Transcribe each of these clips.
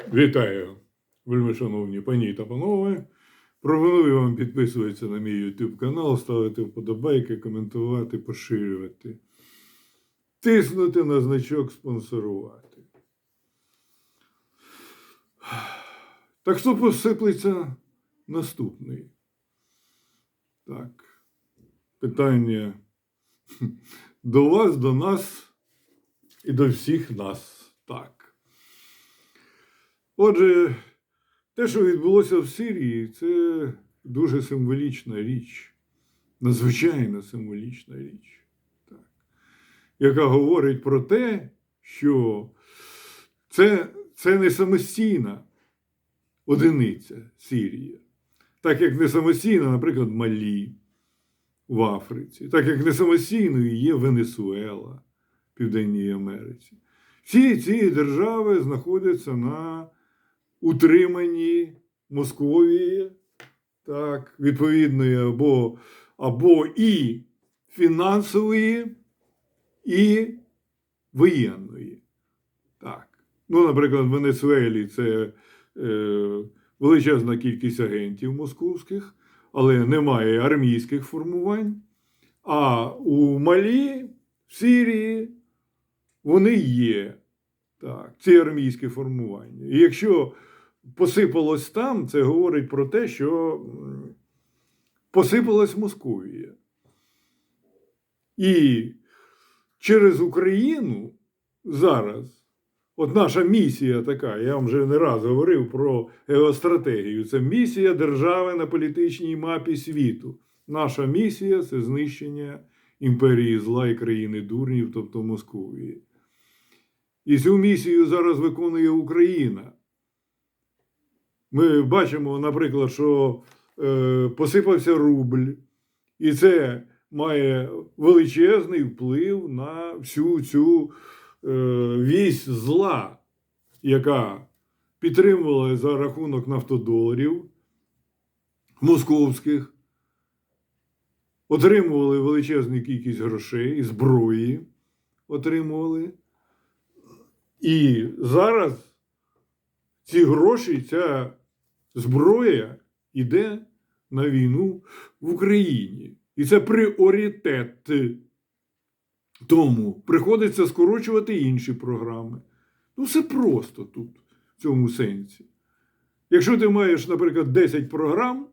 Вітаю, вельми шановні пані та панове. Пропоную вам підписуватися на мій YouTube канал, ставити вподобайки, коментувати, поширювати, тиснути на значок спонсорувати. Так що посиплеться наступний. Так. Питання до вас, до нас і до всіх нас. Так. Отже, те, що відбулося в Сирії, це дуже символічна річ, надзвичайно символічна річ, так, яка говорить про те, що це, це не самостійна одиниця Сирія, так як не самостійна, наприклад, Малі в Африці, так як не самостійною є Венесуела в Південній Америці. Всі ці держави знаходяться на утриманні Московії, так, відповідної або, або і фінансової, і воєнної. Так. Ну, наприклад, в Венесуелі це е, величезна кількість агентів московських, але немає армійських формувань. А у Малі, в Сирії, вони є. Так, ці армійські формування. І якщо посипалось там, це говорить про те, що посипалась Московія. І через Україну зараз, от наша місія така, я вам вже не раз говорив про геостратегію. Це місія держави на політичній мапі світу. Наша місія це знищення імперії зла і країни дурнів, тобто Московії. І цю місію зараз виконує Україна. Ми бачимо, наприклад, що е, посипався рубль, і це має величезний вплив на всю цю е, вісь зла, яка підтримувала за рахунок нафтодоларів московських, отримували величезну кількість грошей, зброї отримували. І зараз ці гроші, ця зброя йде на війну в Україні. І це пріоритет. Тому приходиться скорочувати інші програми. Ну, все просто тут, в цьому сенсі. Якщо ти маєш, наприклад, 10 програм,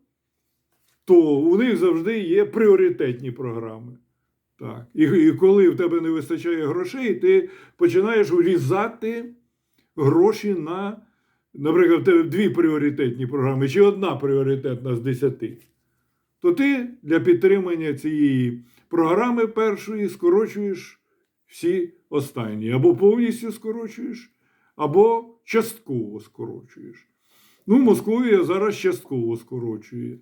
то у них завжди є пріоритетні програми. Так. І, і коли в тебе не вистачає грошей, ти починаєш урізати гроші на, наприклад, дві пріоритетні програми, чи одна пріоритетна з десяти. То ти для підтримання цієї програми першої скорочуєш всі останні. Або повністю скорочуєш, або частково скорочуєш. Ну, Московія зараз частково скорочує.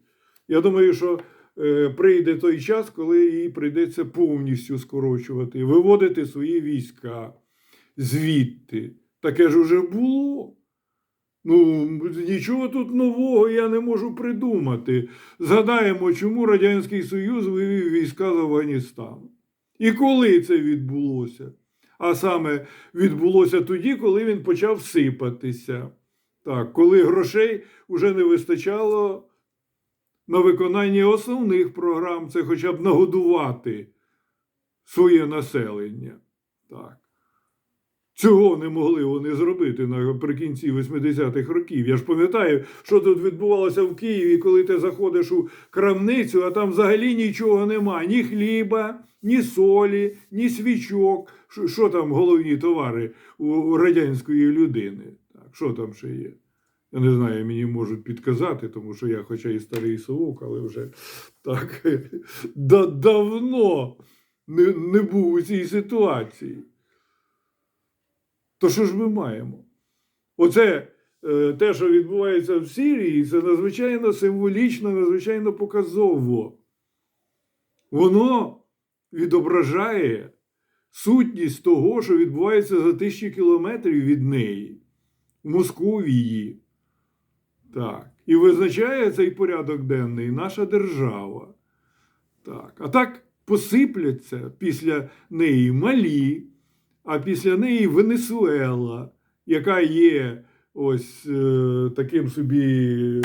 Я думаю, що е, прийде той час, коли їй прийдеться повністю скорочувати, виводити свої війська звідти. Таке ж уже було. Ну, нічого тут нового я не можу придумати. Згадаємо, чому Радянський Союз вивів війська з Афганістану. І коли це відбулося? А саме відбулося тоді, коли він почав сипатися. Так, коли грошей вже не вистачало на виконання основних програм, це хоча б нагодувати своє населення. Так. Цього не могли вони зробити наприкінці 80-х років. Я ж пам'ятаю, що тут відбувалося в Києві, коли ти заходиш у крамницю, а там взагалі нічого нема: ні хліба, ні солі, ні свічок. Що, там головні товари у, радянської людини? Так, що там ще є? Я не знаю, мені можуть підказати, тому що я, хоча і старий совок, але вже так да, давно не був у цій ситуації. То що ж ми маємо? Оце е, те, що відбувається в Сирії, це надзвичайно символічно, надзвичайно показово. Воно відображає сутність того, що відбувається за тисячі кілометрів від неї, в Московії. Так. І визначає цей порядок денний наша держава. Так. А так посипляться після неї Малі, а після неї Венесуела, яка є ось е, таким собі,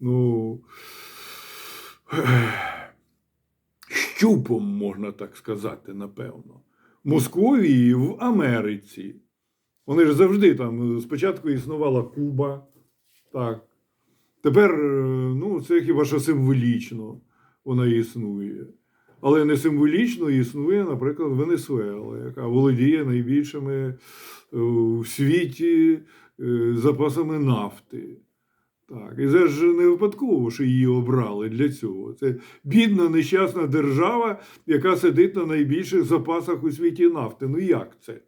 ну, щупом, можна так сказати, напевно. Московії в Америці. Вони ж завжди там спочатку існувала Куба. Так. Тепер, е, ну, це хіба що символічно вона існує. Але не символічно існує, наприклад, Венесуела, яка володіє найбільшими е, в світі е, запасами нафти. Так, і це ж не випадково, що її обрали для цього. Це бідна, нещасна держава, яка сидить на найбільших запасах у світі нафти. Ну як це?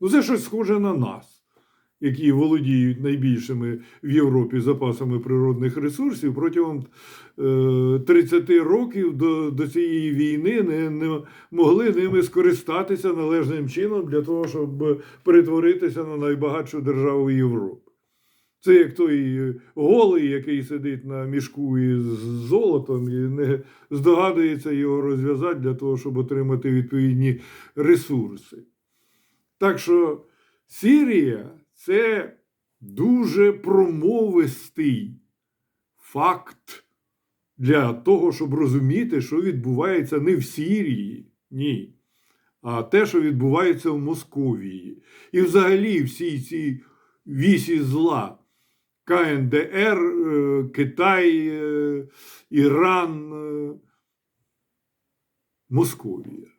Ну, це щось схоже на нас, які володіють найбільшими в Європі запасами природних ресурсів протягом е, 30 років до, до цієї війни не, не могли ними скористатися належним чином для того, щоб перетворитися на найбагатшу державу Європи. Це як той голий, який сидить на мішку із золотом і не здогадується його розв'язати для того, щоб отримати відповідні ресурси. Так що Сирія це дуже промовистий факт для того, щоб розуміти, що відбувається не в Сирії, ні, а те, що відбувається в Московії. І взагалі всі ці вісі зла. КНДР, е, Китай, е, Іран, е, Московія.